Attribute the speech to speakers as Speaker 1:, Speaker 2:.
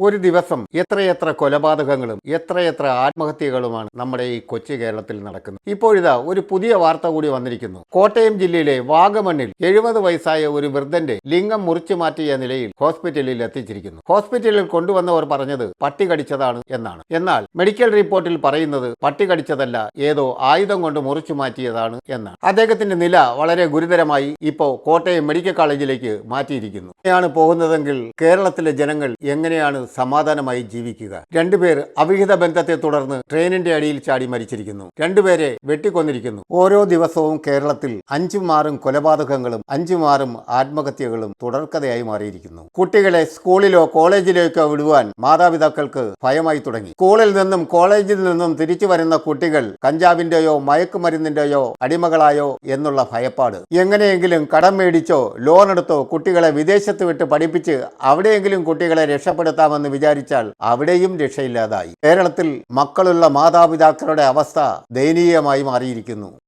Speaker 1: ഒരു ദിവസം എത്രയെത്ര കൊലപാതകങ്ങളും എത്രയെത്ര ആത്മഹത്യകളുമാണ് നമ്മുടെ ഈ കൊച്ചു കേരളത്തിൽ നടക്കുന്നത്. ഇപ്പോഴിതാ ഒരു പുതിയ വാർത്ത കൂടി വന്നിരിക്കുന്നു. കോട്ടയം ജില്ലയിലെ വാഗമണ്ണിൽ എഴുപത് വയസ്സായ ഒരു വൃദ്ധന്റെ ലിംഗം മുറിച്ചു മാറ്റിയ നിലയിൽ ഹോസ്പിറ്റലിൽ എത്തിച്ചിരിക്കുന്നു. ഹോസ്പിറ്റലിൽ കൊണ്ടുവന്നവർ പറഞ്ഞത് പട്ടി കടിച്ചതാണ് എന്നാണ്. എന്നാൽ മെഡിക്കൽ റിപ്പോർട്ടിൽ പറയുന്നത് പട്ടി കടിച്ചതല്ല ഏതോ ആയുധം കൊണ്ട് മുറിച്ചു മാറ്റിയതാണ് എന്നാണ്. അദ്ദേഹത്തിന്റെ നില വളരെ ഗുരുതരമായി ഇപ്പോൾ കോട്ടയം മെഡിക്കൽ കോളേജിലേക്ക് മാറ്റിയിരിക്കുന്നു. അങ്ങനെയാണ് പോകുന്നതെങ്കിൽ കേരളത്തിലെ ജനങ്ങൾ എങ്ങനെയാണ് സമാധാനമായി ജീവിക്കുക. രണ്ടുപേർ അവിഹിത ബന്ധത്തെ തുടർന്ന് ട്രെയിനിന്റെ അടിയിൽ ചാടി മരിച്ചിരിക്കുന്നു. രണ്ടുപേരെ വെട്ടിക്കൊന്നിരിക്കുന്നു. ഓരോ ദിവസവും കേരളത്തിൽ അഞ്ചും കൊലപാതകങ്ങളും അഞ്ചും ആത്മഹത്യകളും തുടർക്കഥയായി മാറിയിരിക്കുന്നു. കുട്ടികളെ സ്കൂളിലോ കോളേജിലേക്കോ വിടുവാൻ മാതാപിതാക്കൾക്ക് ഭയമായി തുടങ്ങി. സ്കൂളിൽ നിന്നും കോളേജിൽ നിന്നും തിരിച്ചു വരുന്ന കുട്ടികൾ കഞ്ചാവിന്റെയോ മയക്കുമരുന്നിന്റെയോ അടിമകളായോ എന്നുള്ള ഭയപ്പാട്. എങ്ങനെയെങ്കിലും കടം മേടിച്ചോ ലോൺ എടുത്തോ കുട്ടികളെ വിദേശത്ത് വിട്ട് പഠിപ്പിച്ച് അവിടെയെങ്കിലും കുട്ടികളെ രക്ഷപ്പെടുത്താമെന്ന് വിചാരിച്ചാൽ അവിടെയും രക്ഷയില്ലാതായി. കേരളത്തിൽ മക്കളുള്ള മാതാപിതാക്കളുടെ അവസ്ഥ ദയനീയമായി മാറിയിരിക്കുന്നു.